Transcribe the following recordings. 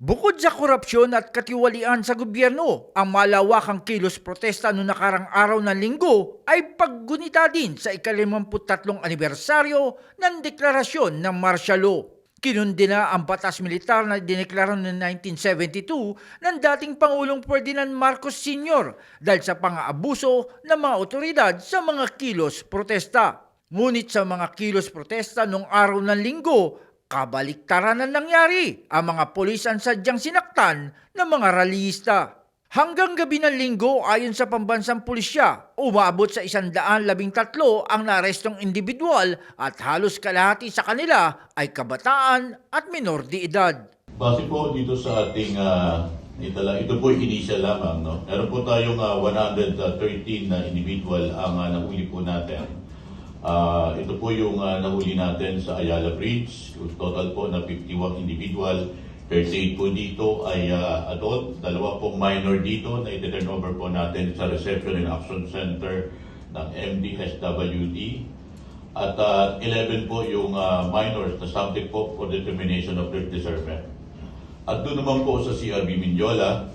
Bukod sa korupsyon at katiwalian sa gobyerno, ang malawakang kilos protesta noong nakarang araw ng linggo ay paggunita din sa ikalimamputatlong anibersaryo ng deklarasyon ng martial law. Kinundi na ang batas militar na dineklara noong 1972 ng dating Pangulong Ferdinand Marcos Sr. dahil sa pang-aabuso ng mga otoridad sa mga kilos protesta. Ngunit sa mga kilos protesta noong araw ng linggo, kabaliktaran ang nangyari. Ang mga polis ang sadyang sinaktan ng mga rallyista. Hanggang gabi ng linggo, ayon sa pambansang pulisya, umabot sa 113 ang naarestong individual at halos kalahati sa kanila ay kabataan at minor de edad. Base po dito sa ating uh, itala, ito po initial lamang. No? Meron po tayong ah, 113 na individual ang uh, nahuli po natin. Ah, ito po yung ah, nahuli natin sa Ayala Bridge. Total po na 51 individual. 38 po dito ay ah, adult. Dalawa po minor dito na iti-turn over po natin sa Reception and Action Center ng MDSWD. At ah, 11 po yung ah, minors na subject po for determination of their discernment. At doon naman po sa CRB Mindiola,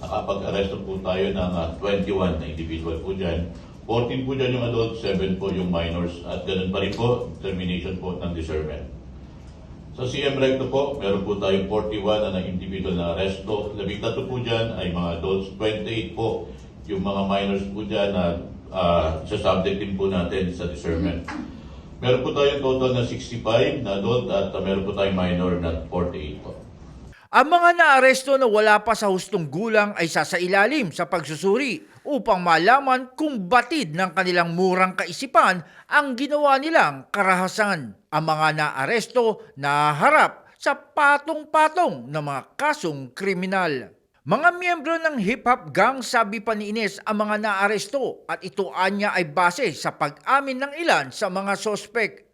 nakapag-arresto po tayo ng ah, 21 na individual po dyan. 14 po dyan yung adult, 7 po yung minors, at ganun pa rin po, determination po ng discernment. Sa CM Recto po, meron po tayong 41 na individual na arresto. Labing tatlo po dyan ay mga adults, 28 po yung mga minors po dyan na uh, sa subject din po natin sa discernment. Meron po tayong total na 65 na adult at meron po tayong minor na 48 po. Ang mga naaresto na wala pa sa hustong gulang ay sasailalim sa pagsusuri upang malaman kung batid ng kanilang murang kaisipan ang ginawa nilang karahasan. Ang mga naaresto na harap sa patong-patong ng mga kasong kriminal. Mga miyembro ng hip-hop gang sabi pa ni Ines ang mga naaresto at ito anya ay base sa pag-amin ng ilan sa mga sospek.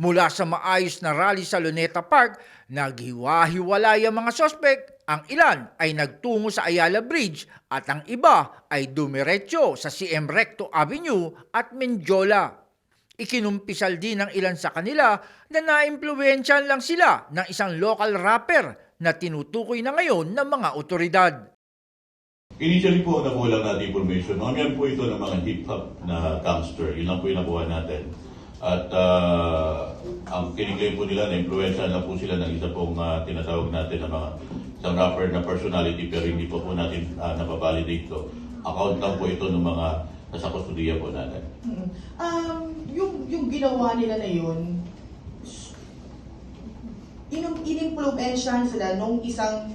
Mula sa maayos na rally sa Luneta Park, naghiwa-hiwalay ang mga sospek. Ang ilan ay nagtungo sa Ayala Bridge at ang iba ay dumiretso sa CM Recto Avenue at Menjola. Ikinumpisal din ng ilan sa kanila na naimpluwensyahan lang sila ng isang local rapper na tinutukoy na ngayon ng mga otoridad. Initially po, nakuha lang natin information. Mga yan po ito ng mga hip-hop na gangster. Yun lang po yung nakuha natin. At ah, ang kiniklaim po nila na influensya lang po sila ng isa pong ah, tinatawag natin na mga isang rapper na personality pero hindi po po natin uh, nababalidate ito. Account lang po ito ng mga nasa kustudiya po natin. Um, yung, yung ginawa nila na yun, in- inimpluwensyahan sila nung isang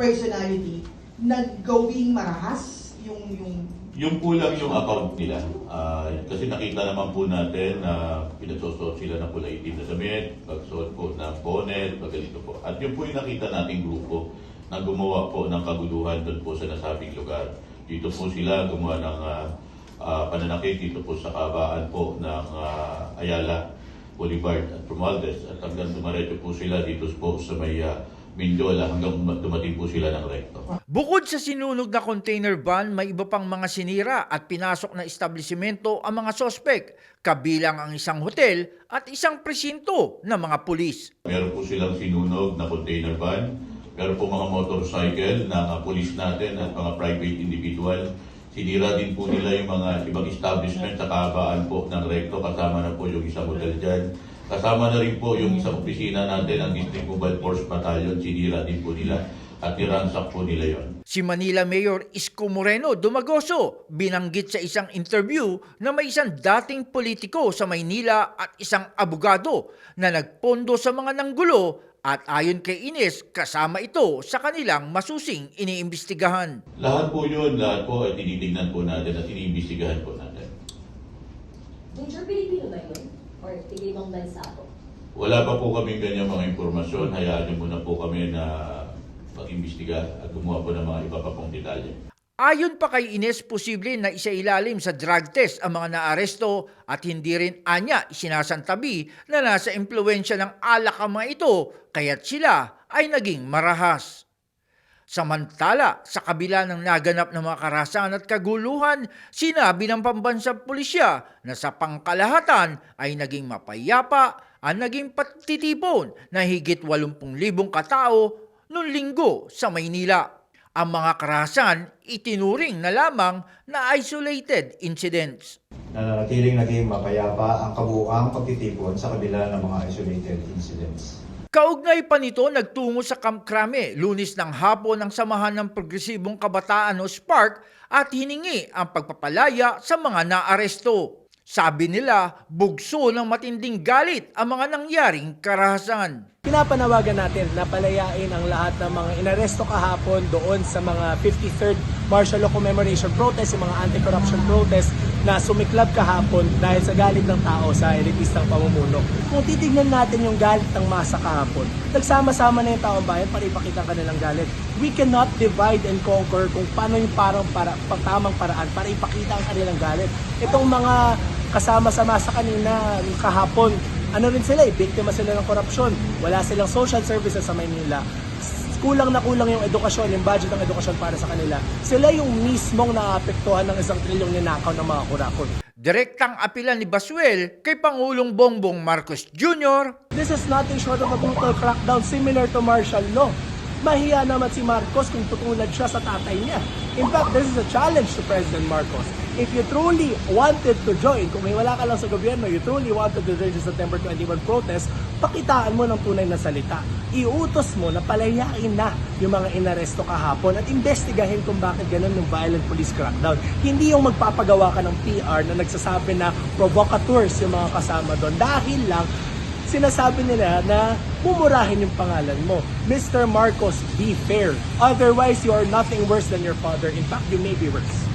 personality na gawing marahas yung yung Yung po lang yung account nila. Ah, kasi nakita naman po natin na pinagsusot sila ng kulay itim na damit, pagsuot po ng bonnet, pag ganito po. At yun po yung nakita nating grupo na gumawa po ng kaguluhan doon po sa nasabing lugar. Dito po sila gumawa ng ah, ah, pananakit dito po sa kabaan po ng ah, Ayala, Boulevard at Romualdez. At hanggang dumaretso po sila dito po sa may ah, Mindiola hanggang dumating po sila ng Recto. Bukod sa sinunog na container van, may iba pang mga sinira at pinasok na establishmento ang mga sospek, kabilang ang isang hotel at isang presinto ng mga pulis. Meron po silang sinunog na container van. Meron po mga motorcycle ng uh, police natin at mga private individual. Sinira din po nila yung mga ibang establishment sa kabaan po ng Recto. Kasama na po yung isang hotel dyan. Kasama na rin po yung isang opisina natin, ang District Mobile Force Battalion. Sinira din po nila at niransak po nila yon. Si Manila Mayor Isko Moreno Dumagoso binanggit sa isang interview na may isang dating politiko sa Maynila at isang abogado na nagpondo sa mga nanggulo at ayon kay Ines kasama ito sa kanilang masusing iniimbestigahan. Lahat po yun, lahat po ay tinitignan po natin at iniimbestigahan po natin. Major Pilipino ba yun? Or ibang bansa po? Wala pa po kami ganyan mga impormasyon. Hayaan niyo muna po kami na mag-imbestiga at gumawa po ng mga iba pa pong detalye. Ayon pa kay Ines, posible na isailalim sa drug test ang mga naaresto at hindi rin anya isinasantabi na nasa impluensya ng alak ang mga ito kaya't sila ay naging marahas. Samantala, sa kabila ng naganap ng mga karahasan at kaguluhan, sinabi ng pambansang pulisya na sa pangkalahatan ay naging mapayapa ang naging patitipon na higit 80,000 katao noong linggo sa Maynila. Ang mga karahasan itinuring na lamang na isolated incidents. nananatiling naging mapayapa ang kabuuang pagtitipon sa kabila ng mga isolated incidents. Kaugnay pa nito nagtungo sa Camp Crame lunis ng hapon ng Samahan ng Progresibong Kabataan o SPARK at hiningi ang pagpapalaya sa mga naaresto. Sabi nila, bugso ng matinding galit ang mga nangyaring karahasan. Pinapanawagan natin na palayain ang lahat ng mga inaresto kahapon doon sa mga 53rd Martial Law Commemoration Protest, yung mga anti-corruption protest na sumiklab kahapon dahil sa galit ng tao sa elitistang pamumuno. Kung titignan natin yung galit ng masa kahapon, nagsama-sama na yung taong bayan para ipakita ang kanilang galit. We cannot divide and conquer kung paano yung parang para, pang tamang paraan para ipakita ang kanilang galit. Itong mga kasama sa masa kanina kahapon, ano rin sila eh, biktima sila ng korupsyon. Wala silang social services sa Maynila. Kulang na kulang yung edukasyon, yung budget ng edukasyon para sa kanila. Sila yung mismong naapektuhan ng isang trilyong ninakaw ng mga kurakot. Direktang apilan ni Basuel kay Pangulong Bongbong Marcos Jr. This is nothing short of a brutal crackdown similar to martial law. Mahiya naman si Marcos kung tutulad siya sa tatay niya. In fact, this is a challenge to President Marcos. If you truly wanted to join, kung may wala ka lang sa gobyerno, you truly wanted to join the September 21 protest, pakitaan mo ng tunay na salita. Iutos mo na palayain na yung mga inaresto kahapon at investigahin kung bakit ganun yung violent police crackdown. Hindi yung magpapagawa ka ng PR na nagsasabi na provocateurs yung mga kasama doon dahil lang sinasabi nila na mumurahin yung pangalan mo. Mr. Marcos, be fair. Otherwise, you are nothing worse than your father. In fact, you may be worse.